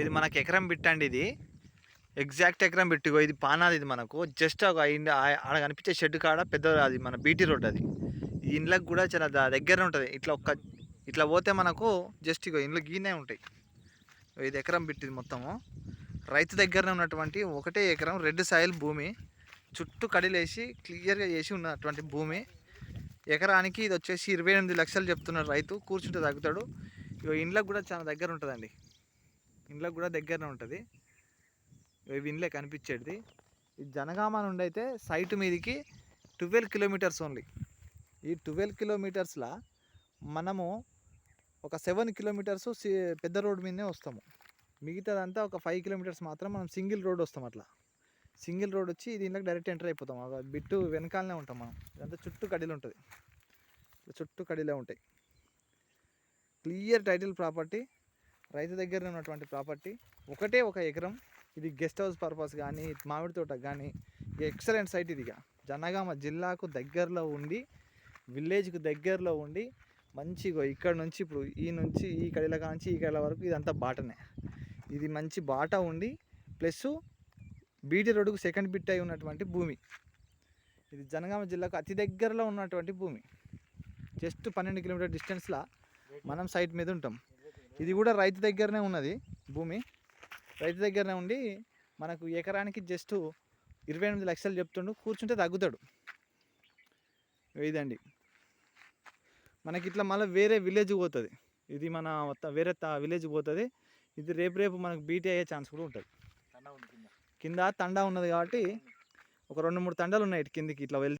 ఇది మనకు ఎకరం బిట్టండి ఇది. ఎగ్జాక్ట్ ఎకరం బిట్టిగో ఇది పానాది ఇది మనకు. జస్ట్ ఒక ఇండ- ఆ- ఆడ కనిపించే షెడ్ కాడ పెద్ద అది మన బీటీ రోడ్ అది. ఈ ఇండ్లకు కూడా చాలా దగ్గర ఉంటుంది. ఇట్లా ఒక్క ఇట్లా పోతే మనకు జస్ట్ ఇగో ఇండ్లు గీనే ఉంటాయి. ఇది ఎకరం బిట్టిది మొత్తము. రైతు దగ్గరనే ఉన్నటువంటి ఒకటే ఎకరం రెడ్ సాయిల్ భూమి. చుట్టూ కడిలేసి క్లియర్గా చేసి ఉన్నటువంటి భూమి. ఎకరానికి ఇది వచ్చేసి ఇరవై ఎనిమిది లక్షలు చెప్తున్నాడు రైతు. కూర్చుంటే తగ్గుతాడు. ఇగో ఇండ్లకు కూడా చాలా దగ్గర ఉంటుందండి. ఇండ్లకు కూడా దగ్గరనే ఉంటుంది. ఇవి ఇండ్లే కనిపించేది ఈ జనగామ నుండి అయితే సైట్ మీదికి ట్వెల్వ్ కిలోమీటర్స్ ఓన్లీ. ఈ ట్వెల్వ్ కిలోమీటర్స్లో మనము ఒక సెవెన్ కిలోమీటర్స్ పెద్ద రోడ్ మీదనే వస్తాము. మిగతాదంతా ఒక ఫైవ్ కిలోమీటర్స్ మాత్రం మనం సింగిల్ రోడ్ వస్తాం అట్లా. సింగిల్ రోడ్ వచ్చి దీంట్లోకి డైరెక్ట్ ఎంటర్ అయిపోతాం. ఆ బిట్టు వెనకాలనే ఉంటాం మనం. ఇదంతా చుట్టూ కడీలు ఉంటుంది. చుట్టూ కడీలే ఉంటాయి. క్లియర్ టైటిల్ ప్రాపర్టీ రైతు దగ్గర ఉన్నటువంటి ప్రాపర్టీ. ఒకటే ఒక ఎకరం. ఇది గెస్ట్ హౌస్ పర్పస్ కానీ మామిడి తోట కానీ ఎక్సలెంట్ సైట్ ఇదిగా జనగామ జిల్లాకు దగ్గరలో ఉండి విలేజ్కు దగ్గరలో ఉండి మంచిగా ఇక్కడ నుంచి ఇప్పుడు ఈ నుంచి ఈ కడిల నుంచి ఈ కడిల వరకు ఇదంతా బాటనే. ఇది మంచి బాట ఉండి ప్లస్ బీటీ రోడ్డుకు సెకండ్ బిట్ అయి ఉన్నటువంటి భూమి. ఇది జనగామ జిల్లాకు అతి దగ్గరలో ఉన్నటువంటి భూమి. జస్ట్ పన్నెండు కిలోమీటర్ డిస్టెన్స్లో మనం సైట్ మీద ఉంటాం. ఇది కూడా రైతు దగ్గరనే ఉన్నది భూమి. రైతు దగ్గరనే ఉండి మనకు ఎకరానికి జస్ట్ ఇరవై ఎనిమిది లక్షలు చెప్తుండు. కూర్చుంటే తగ్గుతాడు. ఇదండి. మనకి ఇట్లా మళ్ళీ వేరే విలేజ్ పోతుంది. ఇది మన మొత్తం వేరే విలేజ్ పోతుంది. ఇది రేపు రేపు మనకు బీటీ అయ్యే ఛాన్స్ కూడా ఉంటుంది. కింద. తండా ఉన్నది కాబట్టి ఒక రెండు మూడు తండాలు ఉన్నాయి కిందికి ఇట్లా వెళ్తే.